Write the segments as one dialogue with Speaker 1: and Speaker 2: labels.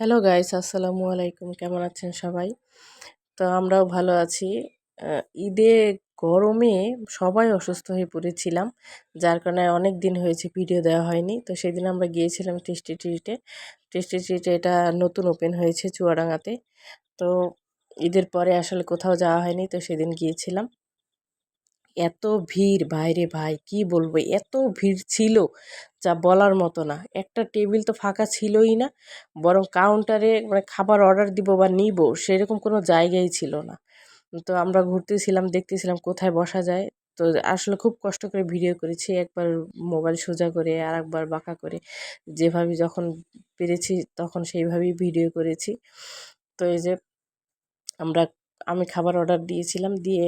Speaker 1: Hello guys আসসালামু আলাইকুম কেমন আছেন সবাই? তো আমরাও ভালো আছি। ঈদে গরমে সবাই অসুস্থ হয়ে পড়েছিলাম, যার কারণে অনেক দিন হয়েছে ভিডিও দেওয়া হয়নি। তো সেদিন আমরা গিয়েছিলাম টেস্টি ট্রিটে। টেস্টি ট্রিটে এটা নতুন ওপেন হয়েছে চুয়াডাঙ্গাতে। তো ঈদের পরে আসলে কোথাও যাওয়া হয়নি, তো সেদিন গিয়েছিলাম। এত ভিড় বাইরে ভাই, কি বলব? এত ভিড় ছিল যা বলার মতো না। একটা টেবিল তো ফাঁকা ছিলই না, বরং কাউন্টারে মানে খাবার অর্ডার দিব বা নিব সেরকম কোনো জায়গাই ছিল না। তো আমরা ঘুরতেছিলাম, দেখতেছিলাম কোথায় বসা যায়। তো আসলে খুব কষ্ট করে ভিডিও করেছি, একবার মোবাইল সোজা করে আর একবার বাঁকা করে। যেভাবে যখন পেরেছি তখন সেইভাবেই ভিডিও করেছি। তো এই যে আমরা, আমি খাবার অর্ডার দিয়েছিলাম, দিয়ে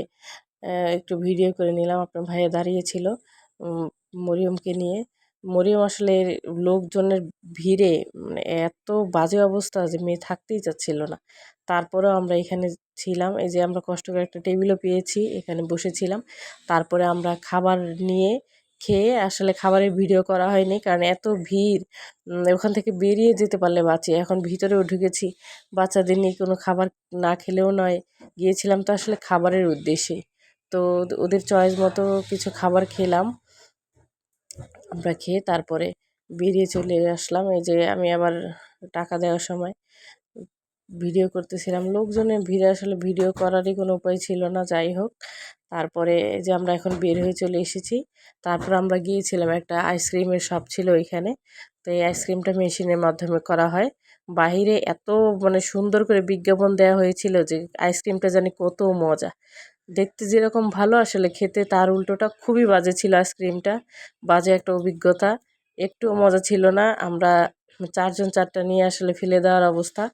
Speaker 1: একটু ভিডিও করে নিলাম। আপনার ভাইয়া দাঁড়িয়েছিল মরিয়মকে নিয়ে। মরিয়ম আসলে লোকজনের ভিড়ে মানে এত বাজে অবস্থা যে মেয়ে থাকতেই চাচ্ছিল না। তারপরেও আমরা এখানে ছিলাম। এই যে আমরা কষ্ট করে একটা টেবিলও পেয়েছি, এখানে বসেছিলাম। তারপরে আমরা খাবার নিয়ে খেয়ে আসলে খাবারের ভিডিও করা হয়নি, কারণ এত ভিড় ওখান থেকে বেরিয়ে যেতে পারলে বাঁচি। এখন ভিতরেও ঢুকেছি, বাচ্চাদের নিয়ে কোনো খাবার না খেলেও নয়। গিয়েছিলাম তো আসলে খাবারের উদ্দেশ্যে। তো ওদের চয়েস মতো কিছু খাবার খেলাম। আমরা খেয়ে তারপরে বেরিয়ে চলে আসলাম। এই যে আমি আবার টাকা দেওয়ার সময় ভিডিও করতেছিলাম। লোকজনের ভিড়ে আসলে ভিডিও করারই কোনো উপায় ছিল না, যাই হোক। তারপরে যে আমরা এখন বের হয়ে চলে এসেছি। তারপর আমরা গিয়েছিলাম একটা আইসক্রিমের শপ ছিল ওইখানে। তো এই আইসক্রিমটা মেশিনের মাধ্যমে করা হয়। বাহিরে এত মানে সুন্দর করে বিজ্ঞাপন দেওয়া হয়েছিল যে আইসক্রিমটা জানি কত মজা। দেখতে যেরকম ভালো, আসলে খেতে তার উল্টোটা খুবই বাজে ছিল আইসক্রিমটা বাজে একটা অভিজ্ঞতা। একটুও মজা ছিল না। আমরা চারজন চারটা নিয়ে আসলে ফেলে দেওয়ার অবস্থা।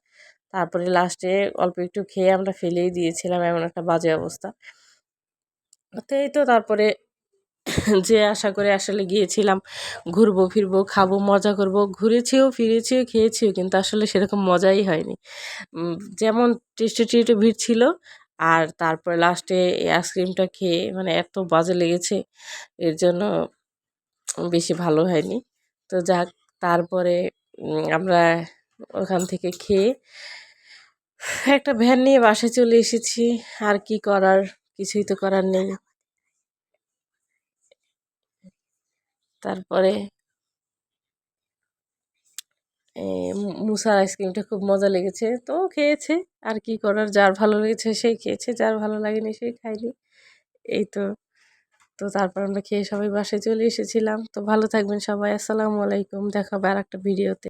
Speaker 1: তারপরে লাস্টে অল্প একটু খেয়ে আমরা ফেলেই দিয়েছিলাম, এমন একটা বাজে অবস্থা। তো এই তো তারপরে যে আশা করে আসলে গিয়েছিলাম, ঘুরবো ফিরবো, খাব, মজা করব, ঘুরেছিও, ফিরেছিও, খেয়েছিও, কিন্তু আসলে সেরকম মজাই হয়নি। যেমন টেস্টে টেস্টে ভিড় ছিল আর তারপরে লাস্টে এই আইসক্রিমটা খেয়ে মানে এত বাজে লেগেছে, এর জন্য বেশি ভালো হয়নি। তো যাক, তারপরে আমরা ওখান থেকে খেয়ে একটা ভ্যান নিয়ে বাসায় চলে এসেছি। আর কি করার? কিছুই তো করার নেই। তারপরে মুসার আইসক্রিমটা খুব মজা লেগেছে। তো খেয়েছে। আর কি করার? যার ভালো লেগেছে সেই খেয়েছে, যার ভালো লাগেনি সেই খায়নি। এই তো। তো তারপর আমরা খেয়ে সবাই বাসায় চলে এসেছিলাম। তো ভালো থাকবেন সবাই। আসসালামু আলাইকুম। দেখা হবে আর একটা ভিডিওতে